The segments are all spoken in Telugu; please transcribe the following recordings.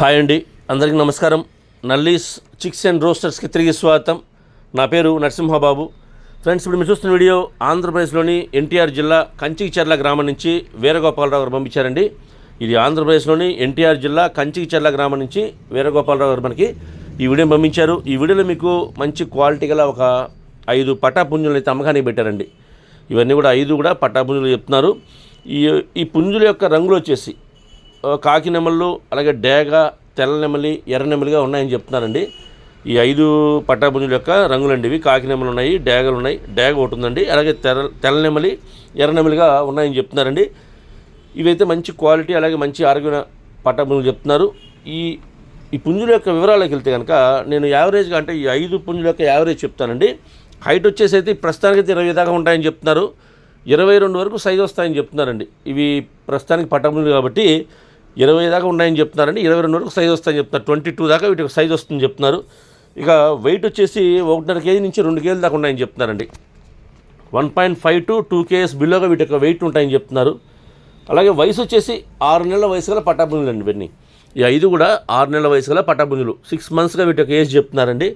హాయ్ అండి. అందరికీ నమస్కారం. నల్లీస్ చిక్స్ అండ్ రోస్టర్స్కి తిరిగి స్వాగతం. నా పేరు నరసింహబాబు. ఫ్రెండ్స్ ఇప్పుడు మీరు చూస్తున్న వీడియో ఆంధ్రప్రదేశ్లోని ఎన్టీఆర్ జిల్లా కంచికిచెర్ల గ్రామం నుంచి వీరగోపాలరావు గారు పంపించారండి. ఇది ఆంధ్రప్రదేశ్లోని ఎన్టీఆర్ జిల్లా కంచికిచెర్ల గ్రామం నుంచి వీరగోపాలరావు గారు మనకి ఈ వీడియో పంపించారు. ఈ వీడియోలో మీకు మంచి క్వాలిటీ గల ఒక ఐదు పటాపుంజులను అయితే అమ్మకానికి పెట్టారండి. ఇవన్నీ కూడా ఐదు కూడా పటాపుంజులు చెప్తున్నారు. ఈ ఈ పుంజుల యొక్క రంగులు వచ్చేసి కాకి నెమళ్ళు అలాగే డేగ తెల్ల నెమలి ఎర్ర నెమలిగా ఉన్నాయని చెప్తున్నారండి. ఈ ఐదు పట్టాపుంజుల యొక్క రంగులండి ఇవి కాకి నెమలు ఉన్నాయి డేగలు ఉన్నాయి. డేగ ఒకటి ఉందండి. అలాగే తెర తెల్ల నెమలి ఎర్ర నెమలిగా ఉన్నాయని చెప్తున్నారండి. ఇవైతే మంచి క్వాలిటీ అలాగే మంచి ఆరోగ్యమైన పట్టాపుంజులు చెప్తున్నారు. ఈ ఈ పుంజుల యొక్క వివరాలకు వెళ్తే కనుక నేను యావరేజ్గా అంటే ఈ ఐదు పుంజుల యొక్క యావరేజ్ చెప్తానండి. హైట్ వచ్చేసి అయితే ప్రస్తుతానికి అయితే ఇరవై దాకా ఉంటాయని చెప్తున్నారు. ఇరవై రెండు వరకు సైజ్ వస్తాయని చెప్తున్నారండి. ఇవి ప్రస్తుతానికి పట్టములు కాబట్టి ఇరవై దాకా ఉన్నాయని చెప్తున్నారండి. ఇరవై రెండు వరకు సైజ్ వస్తాయని చెప్తున్నారు. ట్వంటీ టూ దాకా వీటికి సైజ్ వస్తుందని చెప్తున్నారు. ఇక వెయిట్ వచ్చేసి ఒకటిన్నర కేజీ నుంచి రెండు కేజీల దాకా ఉన్నాయని చెప్తున్నారండి. One point five to two KS బిలోగా వీటి యొక్క వెయిట్ ఉంటాయని చెప్తున్నారు. అలాగే వయసు వచ్చేసి ఆరు నెలల వయసు గల పట్టాపుంజులు అండి ఇవన్నీ. ఈ ఐదు కూడా ఆరు నెలల వయసు గల పట్టాపుంజులు సిక్స్ మంత్స్గా వీటి యొక్క ఏజ్ చెప్తున్నారండి.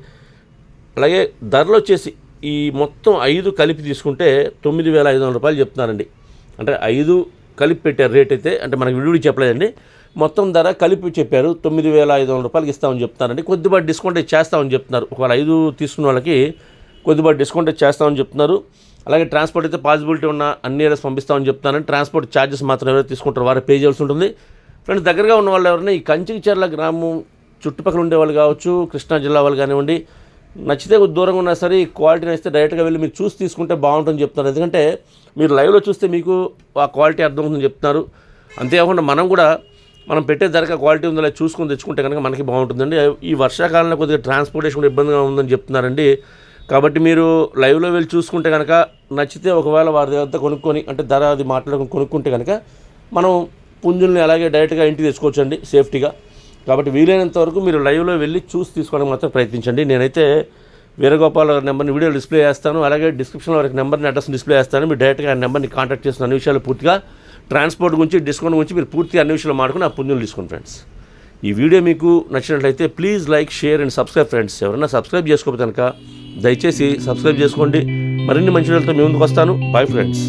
అలాగే ధరలు వచ్చేసి ఈ మొత్తం ఐదు కలిపి తీసుకుంటే తొమ్మిది వేల ఐదు వందల రూపాయలు చెప్తున్నారండి. అంటే ఐదు కలిపి పెట్టారు రేట్ అయితే అంటే మనకి విడివిడి చెప్పలేదండి. మొత్తం ధర కలిపి చెప్పారు తొమ్మిది వేల ఐదు వందల రూపాయలకి ఇస్తామని చెప్తున్నారండి. కొద్దిపాటి డిస్కౌంట్ చేస్తామని చెప్తున్నారు. ఒకవేళ ఐదు తీసుకున్న వాళ్ళకి కొద్దిపాటి డిస్కౌంట్ అయితే చేస్తామని చెప్తున్నారు. అలాగే ట్రాన్స్పోర్ట్ అయితే పాసిబిలిటీ ఉన్న అన్ని ఏరియాస్ పంపిస్తామని చెప్తున్నారని ట్రాన్స్పోర్ట్ ఛార్జెస్ మాత్రం ఎవరైతే తీసుకుంటారో వారు పే చేయాల్సి ఉంటుంది. ఫ్రెండ్స్ దగ్గరగా ఉన్న వాళ్ళు ఎవరైనా ఈ కంచికిచర్ల గ్రామం చుట్టుపక్కల ఉండే వాళ్ళు కావచ్చు కృష్ణా జిల్లా వాళ్ళు కానివ్వండి నచ్చితే కొద్ది దూరంగా ఉన్నా సరే ఈ క్వాలిటీ నచ్చితే డైరెక్ట్గా వెళ్ళి మీరు చూసి తీసుకుంటే బాగుంటుందని చెప్తున్నారు. ఎందుకంటే మీరు లైవ్లో చూస్తే మీకు ఆ క్వాలిటీ అర్థమవుతుందని చెప్తున్నారు. అంతేకాకుండా మనం కూడా మనం పెట్టే ధరకు క్వాలిటీ ఉందో చూసుకొని తెచ్చుకుంటే కనుక మనకి బాగుంటుందండి. ఈ వర్షాకాలంలో కొద్దిగా ట్రాన్స్పోర్టేషన్ కూడా ఇబ్బందిగా ఉందని చెప్తున్నారండి. కాబట్టి మీరు లైవ్లో వెళ్ళి చూసుకుంటే కనుక నచ్చితే ఒకవేళ వారి దగ్గర కొనుక్కొని అంటే ధర అది మాట్లాడుకుని కొనుక్కుంటే కనుక మనం పుంజుల్ని అలాగే డైరెక్ట్గా ఇంటికి తెచ్చుకోవచ్చండి సేఫ్టీగా. కాబట్టి వీలైనంత వరకు మీరు లైవ్లో వెళ్ళి చూసి తీసుకోవడానికి మాత్రం ప్రయత్నించండి. నేనైతే వీరగోపాల్ గారి నెంబర్ని వీడియో డిస్ప్లే చేస్తాను. అలాగే డిస్క్రిప్షన్లో వారికి నెంబర్ని అడ్రస్ డిస్ప్లే చేస్తాను. మీరు డైరెక్ట్గా ఆ నెంబర్ని కాంటాక్ట్ చేసిన అన్ని విషయాలు పూర్తిగా ట్రాన్స్పోర్ట్ గురించి డిస్కౌంట్ గురించి మీరు పూర్తి అన్ని విషయాలు మాట్లాడుకుని ఆ పుణ్యం తీసుకోండి ఫ్రెండ్స్. ఈ వీడియో మీకు నచ్చినట్లయితే please like share and subscribe friends. ఎవరైనా సబ్స్క్రైబ్ చేసుకోకపోతే కనుక దయచేసి సబ్స్క్రైబ్ చేసుకోండి. మరిన్ని మంచి వీడియోలతో మీ ముందుకు వస్తాను. Bye friends